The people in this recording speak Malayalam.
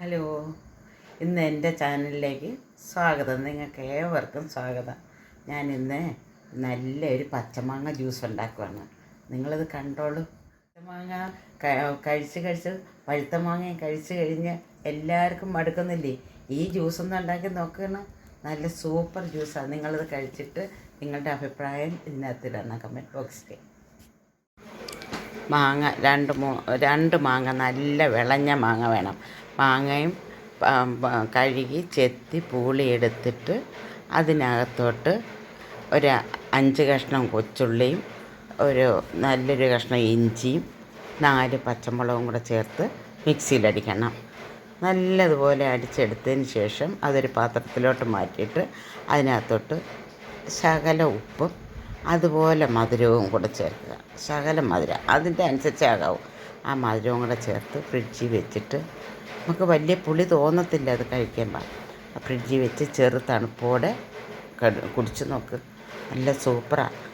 ഹലോ ഇന്ന് എന്റെ ചാനലിലേക്ക് സ്വാഗതം. നിങ്ങൾക്ക് ഏവർക്കും സ്വാഗതം. ഞാൻ ഇന്ന് നല്ലൊരു പച്ചമാങ്ങ ജ്യൂസ് ഉണ്ടാക്കുവാണ്. നിങ്ങളിത് കണ്ടോളൂ. പച്ചമാങ്ങ കഴിച്ച് കഴിച്ച് പഴുത്ത മാങ്ങ കഴിച്ച് കഴിഞ്ഞ് എല്ലാവർക്കും മടുക്കുന്നില്ലേ? ഈ ജ്യൂസ് ഒന്ന് ഉണ്ടാക്കി നോക്കണം. നല്ല സൂപ്പർ ജ്യൂസാണ് നിങ്ങളിത് കഴിച്ചിട്ട് നിങ്ങളുടെ അഭിപ്രായം ഇതിനകത്തിടണം കമന്റ് ബോക്സിൽ മാങ്ങ രണ്ട് മൂ രണ്ട് മാങ്ങ നല്ല വിളഞ്ഞ മാങ്ങ വേണം. മാങ്ങയും കഴുകി ചെത്തി പൂളി എടുത്തിട്ട് അതിനകത്തോട്ട് ഒരു അഞ്ച് കഷ്ണം കൊച്ചുള്ളിയും ഒരു നല്ലൊരു കഷ്ണം ഇഞ്ചിയും നാല് പച്ചമുളകും കൂടെ ചേർത്ത് മിക്സിയിലടിക്കണം. നല്ലതുപോലെ അടിച്ചെടുത്തതിന് ശേഷം അതൊരു പാത്രത്തിലോട്ട് മാറ്റിയിട്ട് അതിനകത്തോട്ട് ശകല ഉപ്പും അതുപോലെ മധുരവും കൂടെ ചേർക്കുക. ശകലം മധുരം. അതിന്റെ അനുസരിച്ചാകാവും ആ മധുരവും കൂടെ ചേർത്ത് ഫ്രിഡ്ജിൽ വെച്ചിട്ട് നമുക്ക് വലിയ പുളി തോന്നത്തില്ല അത് കഴിക്കുമ്പോൾ ഫ്രിഡ്ജിൽ വെച്ച് ചെറു തണുപ്പോടെ കട് കുടിച്ച് നോക്ക്. നല്ല സൂപ്പറാണ്